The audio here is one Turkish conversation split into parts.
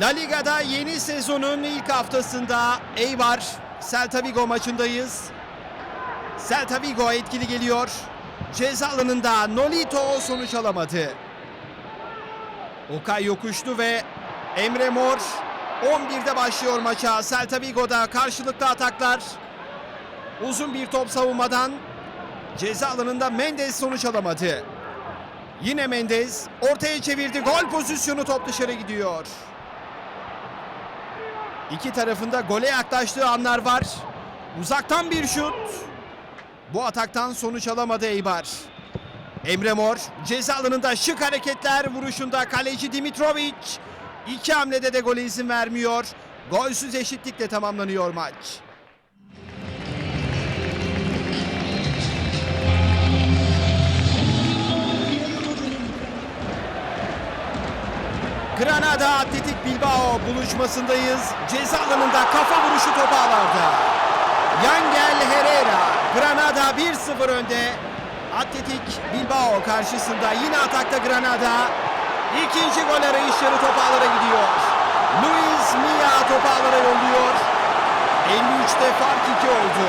La Liga'da yeni sezonun ilk haftasında Eibar Celta Vigo maçındayız. Celta Vigo etkili geliyor. Ceza alanında Nolito sonuç alamadı. Okay yokuştu ve Emre Mor 11'de başlıyor maça. Celta Vigo'da karşılıklı ataklar. Uzun bir top savunmadan ceza alanında Mendes sonuç alamadı. Yine Mendes ortaya çevirdi. Gol pozisyonu top dışarı gidiyor. İki tarafında gole yaklaştığı anlar var. Uzaktan bir şut. Bu ataktan sonuç alamadı Eibar. Emre Mor ceza alanında şık hareketler vuruşunda kaleci Dimitrovic. İki hamlede de gole izin vermiyor. Golsüz eşitlikle tamamlanıyor maç. Granada Atletik Bilbao buluşmasındayız. Ceza alanında kafa vuruşu top ağlarda. Yangel Herrera. Granada 1-0 önde. Atletik Bilbao karşısında yine atakta Granada. İkinci gol arayışları top ağlara gidiyor. Luis Mia top ağlara yolluyor. 53'te fark 2 oldu.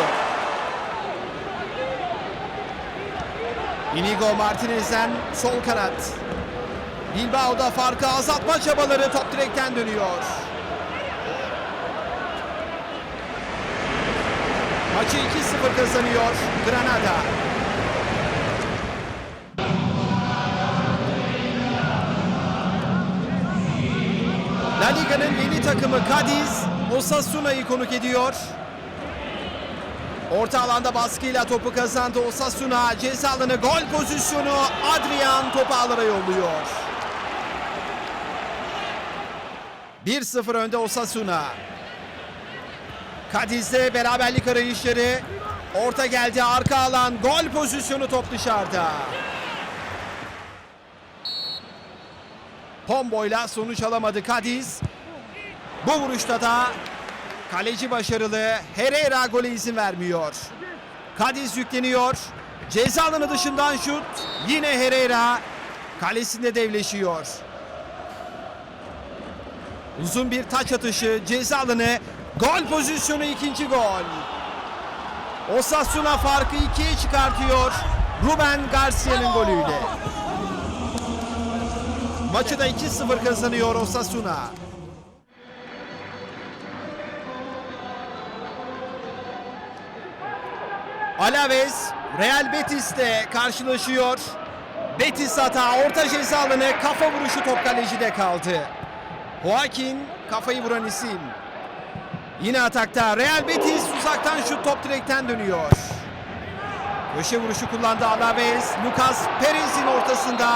Inigo Martinez'den sol kanat. Bilbao'da farkı azaltma çabaları top direkten dönüyor. Maçı 2-0 kazanıyor Granada. La Liga'nın yeni takımı Cadiz Osasuna'yı konuk ediyor. Orta alanda baskıyla topu kazandı Osasuna. Ceza gol pozisyonu Adrian topu ağlara yolluyor. 1-0 önde Osasuna. Kadiz'de beraberlik arayışları. Orta geldi arka alan gol pozisyonu top dışarıda. Pombo'yla sonuç alamadı Kadiz. Bu vuruşta da kaleci başarılı Herrera gole izin vermiyor. Kadiz yükleniyor. Ceza alanı dışından şut. Yine Herrera kalesinde devleşiyor. Uzun bir taç atışı ceza alanı gol pozisyonu ikinci gol. Osasuna farkı ikiye çıkartıyor Ruben Garcia'nın golüyle. Maçı da 2-0 kazanıyor Osasuna. Alaves Real Betis'te karşılaşıyor. Betis hata orta ceza alanı kafa vuruşu top kalecide kaldı. Joaquin kafayı vuran isim. Yine atakta Real Betis uzaktan şut top direkten dönüyor. Köşe vuruşu kullandı Alaves. Lucas Perez'in ortasında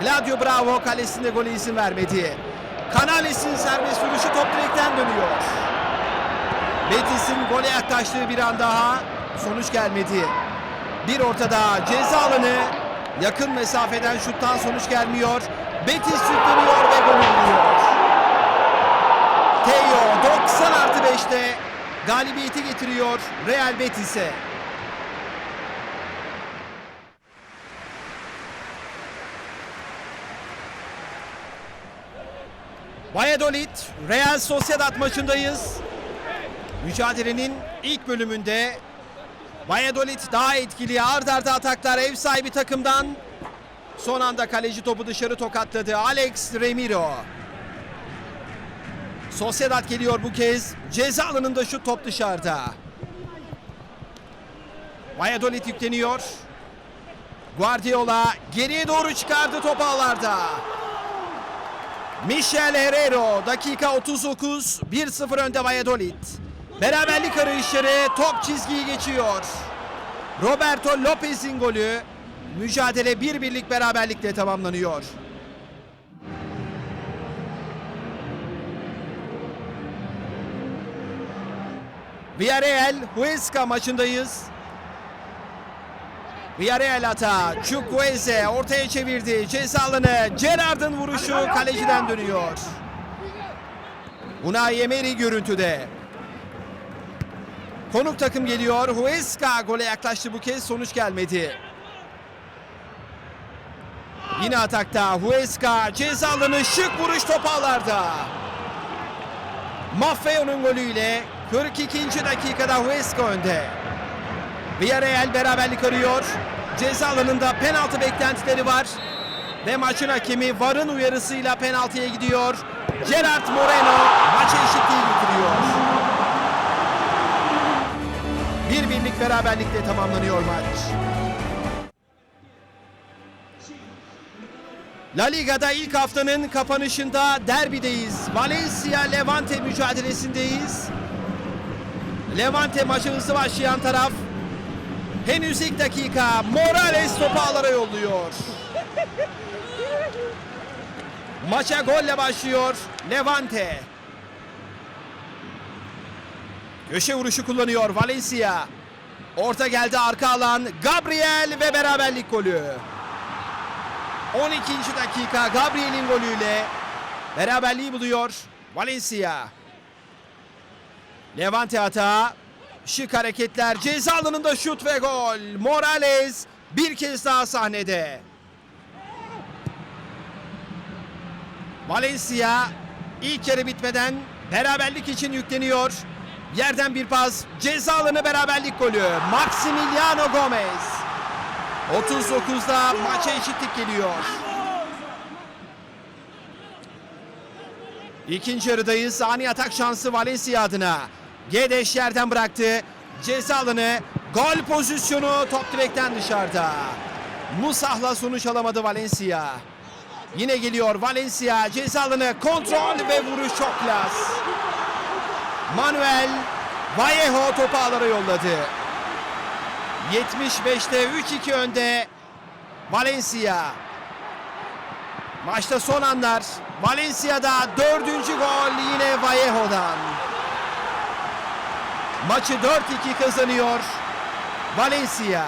Gladio Bravo kalesinde gole izin vermedi. Canales'in serbest vuruşu top direkten dönüyor. Betis'in gole yaklaştığı bir an daha sonuç gelmedi. Bir ortada ceza alanı yakın mesafeden şuttan sonuç gelmiyor. Betis yükleniyor ve golü buluyor. Teo 90 artı 5'te galibiyeti getiriyor Real Betis'e. Valladolid Real Sociedad maçındayız. Mücadelenin ilk bölümünde Valladolid daha etkili ard arda ataklar ev sahibi takımdan. Son anda kaleci topu dışarı tokatladı Alex Remiro. Sociedad geliyor bu kez. Ceza alanında şu top dışarıda. Valladolid yükleniyor. Guardiola geriye doğru çıkardı top ağlarda. Michel Herrero dakika 39 1-0 önde Valladolid. Beraberlik arayışları top çizgiyi geçiyor. Roberto Lopez'in golü mücadele bir birlik beraberlikle tamamlanıyor. Villarreal Huesca maçındayız. Villarreal hata. Chukwueze ortaya çevirdi. Ceza alanı. Gerard'ın vuruşu kaleciden dönüyor. Unai Emery görüntüde. Konuk takım geliyor. Huesca gole yaklaştı bu kez sonuç gelmedi. Yine atakta Huesca ceza alanı şık vuruş top ağlarda. Maffeo'nun golüyle 42. dakikada Huesca önde. Villarreal beraberlik arıyor. Ceza alanında penaltı beklentileri var. Ve maçın hakemi VAR'ın uyarısıyla penaltıya gidiyor. Gerard Moreno maça eşitliği getiriyor. Bir birlik beraberlikle tamamlanıyor maç. La Liga'da ilk haftanın kapanışında derbideyiz. Valencia Levante mücadelesindeyiz. Levante maçı hızlı başlayan taraf. Henüz ilk dakika Morales topu ağlara yolluyor. Maça golle başlıyor Levante. Köşe vuruşu kullanıyor Valencia. Orta geldi arka alan Gabriel ve beraberlik golü. 12. dakika Gabriel'in golüyle beraberliği buluyor Valencia. Levante hata. Şık hareketler. Ceza alanında şut ve gol. Morales bir kez daha sahnede. Valencia ilk yarı bitmeden beraberlik için yükleniyor. Yerden bir pas. Ceza alanı beraberlik golü. Maximiliano Gomez. 39'da maça eşitlik geliyor. İkinci yarıdayız. Ani atak şansı Valencia adına. Gedeş yerden bıraktı. Ceza alanı. Gol pozisyonu top direkten dışarıda. Musah'la sonuç alamadı Valencia. Yine geliyor Valencia ceza alanı kontrol ve vuruş çok klas. Manuel Vallejo topu ağlara yolladı. 75'te 3-2 önde Valencia. Maçta son anlar. Valencia'da dördüncü gol yine Vallejo'dan. Maçı 4-2 kazanıyor Valencia.